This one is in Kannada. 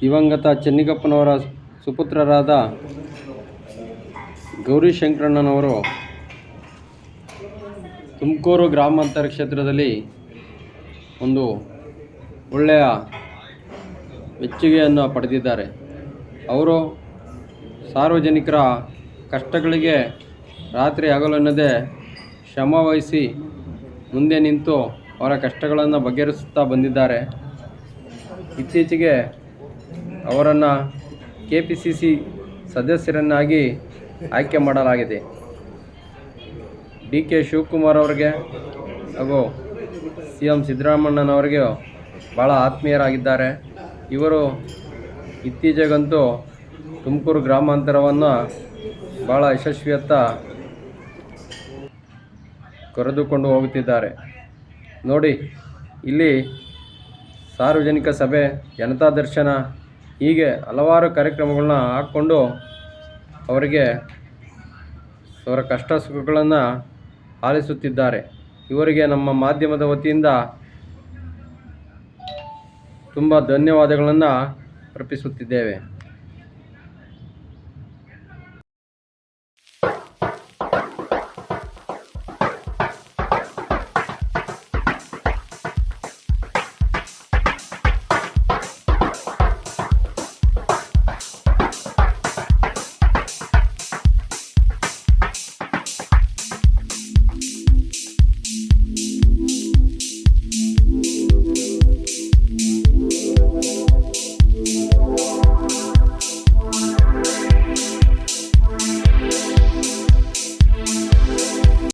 ದಿವಂಗತ ಚೆನ್ನಿಗಪ್ಪನವರ ಸುಪುತ್ರರಾದ ಗೌರಿಶಂಕರಣ್ಣನವರು ತುಮಕೂರು ಗ್ರಾಮಾಂತರ ಕ್ಷೇತ್ರದಲ್ಲಿ ಒಂದು ಒಳ್ಳೆಯ ಮೆಚ್ಚುಗೆಯನ್ನು ಪಡೆದಿದ್ದಾರೆ. ಅವರು ಸಾರ್ವಜನಿಕರ ಕಷ್ಟಗಳಿಗೆ ರಾತ್ರಿ ಹಗಲೆನ್ನದೆ ಶ್ರಮವಹಿಸಿ ಮುಂದೆ ನಿಂತು ಅವರ ಕಷ್ಟಗಳನ್ನು ಬಗೆಹರಿಸುತ್ತಾ ಬಂದಿದ್ದಾರೆ. ಇತ್ತೀಚೆಗೆ ಅವರನ್ನು ಕೆ ಪಿ ಸಿ ಸಿ ಸದಸ್ಯರನ್ನಾಗಿ ಆಯ್ಕೆ ಮಾಡಲಾಗಿದೆ. ಡಿ ಕೆ ಶಿವಕುಮಾರ್ ಅವರಿಗೆ ಹಾಗೂ ಸಿ ಎಂ ಸಿದ್ದರಾಮಣ್ಣನವರಿಗೆ ಭಾಳ ಆತ್ಮೀಯರಾಗಿದ್ದಾರೆ. ಇವರು ಇತ್ತೀಚೆಗಂತೂ ತುಮಕೂರು ಗ್ರಾಮಾಂತರವನ್ನು ಭಾಳ ಯಶಸ್ವಿಯತ್ತ ಕರೆದುಕೊಂಡು ಹೋಗುತ್ತಿದ್ದಾರೆ. ನೋಡಿ, ಇಲ್ಲಿ ಸಾರ್ವಜನಿಕ ಸಭೆ, ಜನತಾ ದರ್ಶನ ಹೀಗೆ ಹಲವಾರು ಕಾರ್ಯಕ್ರಮಗಳನ್ನ ಹಾಕ್ಕೊಂಡು ಅವರಿಗೆ ಅವರ ಕಷ್ಟ ಸುಖಗಳನ್ನು ಆಲಿಸುತ್ತಿದ್ದಾರೆ. ಇವರಿಗೆ ನಮ್ಮ ಮಾಧ್ಯಮದ ವತಿಯಿಂದ ತುಂಬ ಧನ್ಯವಾದಗಳನ್ನು ಅರ್ಪಿಸುತ್ತಿದ್ದೇವೆ.